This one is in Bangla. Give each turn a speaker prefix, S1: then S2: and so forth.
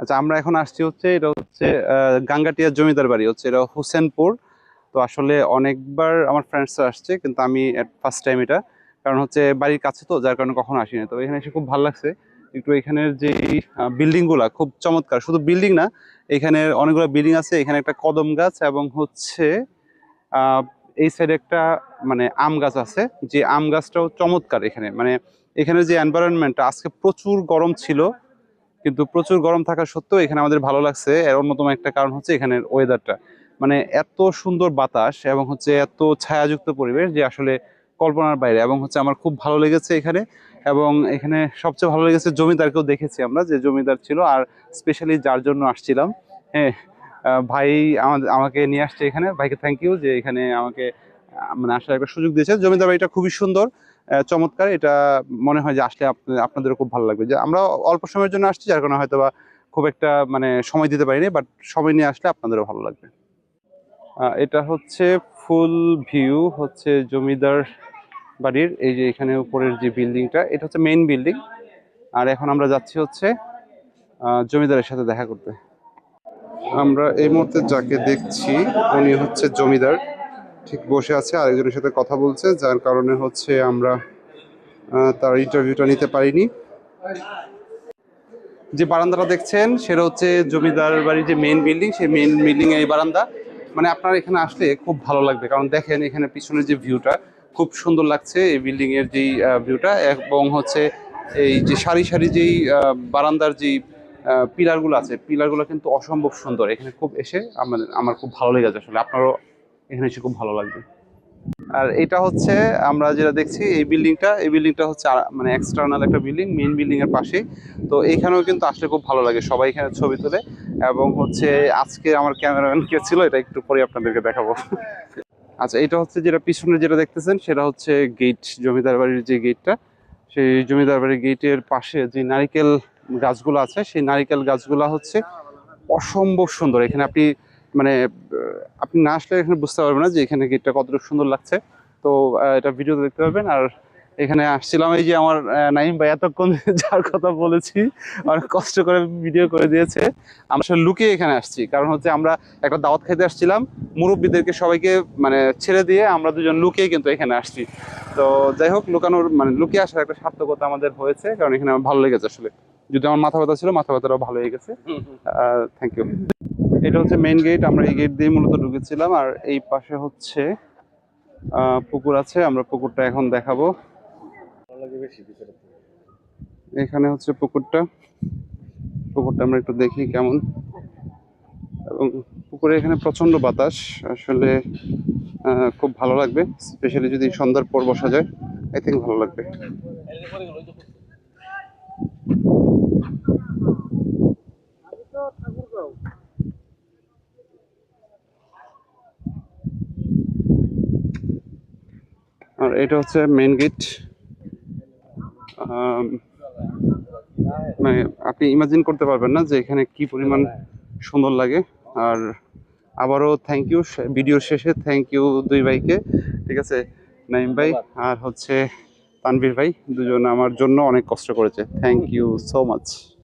S1: আচ্ছা আমরা এখন আসছি হচ্ছে, এটা হচ্ছে গাঙ্গাটিয়া জমিদার বাড়ি, হচ্ছে এটা হোসেনপুর। তো আসলে অনেকবার আমার ফ্রেন্ডসরা আসছে, কিন্তু আমি ফার্স্ট টাইম এটা, কারণ হচ্ছে বাড়ির কাছে তো, যার কারণে কখনো আসিনি। তো এখানে এসে খুব ভালো লাগছে, একটু এখানের যে বিল্ডিংগুলা খুব চমৎকার। শুধু বিল্ডিং না, এখানে অনেকগুলো বিল্ডিং আছে, এখানে একটা কদম গাছ এবং হচ্ছে এই সাইডে একটা মানে আম গাছ আছে, যে আম গাছটাও চমৎকার এখানে। মানে এখানে যে এনভায়রনমেন্টটা আজকে প্রচুর গরম ছিল কিন্তু প্রচুর গরম থাকা সত্ত্বেও এখানে আমাদের ভালো লাগছে। এর অন্যতম একটা কারণ হচ্ছে এখানের ওয়েদারটা মানে এত সুন্দর বাতাস এবং হচ্ছে এত ছায়াযুক্ত পরিবেশ যে আসলে কল্পনার বাইরে এবং হচ্ছে আমার খুব ভালো লেগেছে এখানে। এবং এখানে সবচেয়ে ভালো লেগেছে জমিদারকেও দেখেছি আমরা যে জমিদার ছিল আর স্পেশালি যার জন্য আসছিলাম। হ্যাঁ ভাই আমাদের আমাকে নিয়ে আসছে এখানে। ভাইকে থ্যাংক ইউ যে এখানে আমাকে মানে আসার একটা সুযোগ দিয়েছে। জমিদার বাড়িটা খুবই সুন্দর। চমৎকার। এটা মনে হয় যে আসলে আপ- আপনাদেরও খুব ভালো লাগবে। যে আমরা অল্প সময়ের জন্য আসছি, যার কারণে হয়তো বা খুব একটা মানে সময় দিতে পারিনি, বাট সময় নিয়ে আসলে আপনাদেরও ভালো লাগবে। এটা হচ্ছে ফুল ভিউ হচ্ছে জমিদার বাড়ির, এই যে এখানে উপরের যে বিল্ডিংটা, এটা হচ্ছে মেইন বিল্ডিং। আর এখন আমরা যাচ্ছি হচ্ছে জমিদারের সাথে দেখা করতে। আমরা এই মুহূর্তে যাকে দেখছি, উনি হচ্ছে জমিদার। ঠিক বসে আছে, আরেকজনের সাথে কথা বলছে, যার কারণে হচ্ছে আমরা তার ইন্টারভিউটা নিতে পারিনি। যে বারান্দাটা দেখছেন, সেটা হচ্ছে জমিদার বাড়ির যে মেইন বিল্ডিং সেই মেন বিল্ডিং এই বারান্দা। মানে আপনার এখানে আসলে খুব ভালো লাগবে, কারণ দেখেন এখানে পিছনের যে ভিউটা খুব সুন্দর লাগছে এই বিল্ডিং এর যেই ভিউটা এবং হচ্ছে এই যে সারি সারি যেই বারান্দার যেই পিলারগুলো আছে পিলারগুলো কিন্তু অসম্ভব সুন্দর। এখানে খুব এসে আমার আমার খুব ভালো লেগেছে আসলে। আপনারও এখানে এসে খুব ভালো লাগবে। আর এটা হচ্ছে, আমরা যেটা দেখছি, এই বিল্ডিংটা এই বিল্ডিংটা হচ্ছে মানে এক্সটার্নাল একটা বিল্ডিং মেন বিল্ডিং এর পাশেই। তো এখানেও কিন্তু আসলে খুব ভালো লাগে সবাই এখানে ছবি তোলে এবং হচ্ছে আজকে আমার ক্যামেরাম্যান কে ছিল, এটা একটু পরে আপনাদেরকে দেখাবো। আচ্ছা এটা হচ্ছে যেটা পিছনে যেটা দেখতেছেন, সেটা হচ্ছে গেট জমিদার বাড়ির যে গেটটা সেই জমিদার বাড়ির গেটের পাশে যে নারিকেল গাছগুলো আছে, সেই নারিকেল গাছগুলো হচ্ছে অসম্ভব সুন্দর। এখানে আপনি মানে আপনি না আসলে এখানে বুঝতে পারবেন না যে এখানে গেটটা কতটা সুন্দর লাগছে। তো এটা ভিডিওতে দেখতে পাবেন আর এখানে আসছিলাম এই যে আমার নাইম ভাই এতক্ষণ যার কথা বলেছি অনেক কষ্ট করে ভিডিও করে দিয়েছে। আমরা সব লুকিয়ে এখানে আসছি। কারণ হচ্ছে আমরা একটা দাওয়াত খাইতে আসছিলাম। মুরব্বীদেরকে সবাইকে মানে ছেড়ে দিয়ে আমরা দুজন লুকিয়ে কিন্তু এখানে আসছি। তো যাই হোক লুকানোর মানে লুকিয়ে আসার একটা সার্থকতা আমাদের হয়েছে। কারণ এখানে আমার ভালো লেগেছে আসলে। যদি আমার মাথা ব্যথা ছিল মাথা ব্যথাটাও ভালো হয়ে গেছে। থ্যাংক ইউ এটা হচ্ছে মেইন গেট আমরা এই গেট দিয়ে মূলত ঢুকেছিলাম। আর এই পাশে হচ্ছে পুকুর আছে, আমরা পুকুরটা এখন দেখাবো। এখানে হচ্ছে পুকুরটা। পুকুরটা আমরা একটু দেখি কেমন। এবং পুকুরে এখানে প্রচণ্ড বাতাস। আসলে খুব ভালো লাগবে। স্পেশালি যদি সন্ধ্যার পর বসা যায় আই থিঙ্ক ভালো লাগবে। আর এটা হচ্ছে মেইন গেট মানে আপনি ইমাজিন করতে পারবেন না যে এখানে কি পরিমাণ সুন্দর লাগে। আর আবারও থ্যাংক ইউ ভিডিও শেষে থ্যাংক ইউ দুই ভাইকে, ঠিক আছে? নাইম ভাই আর হচ্ছে তানভীর ভাই, দুজন আমার জন্য অনেক কষ্ট করেছে। Thank you so much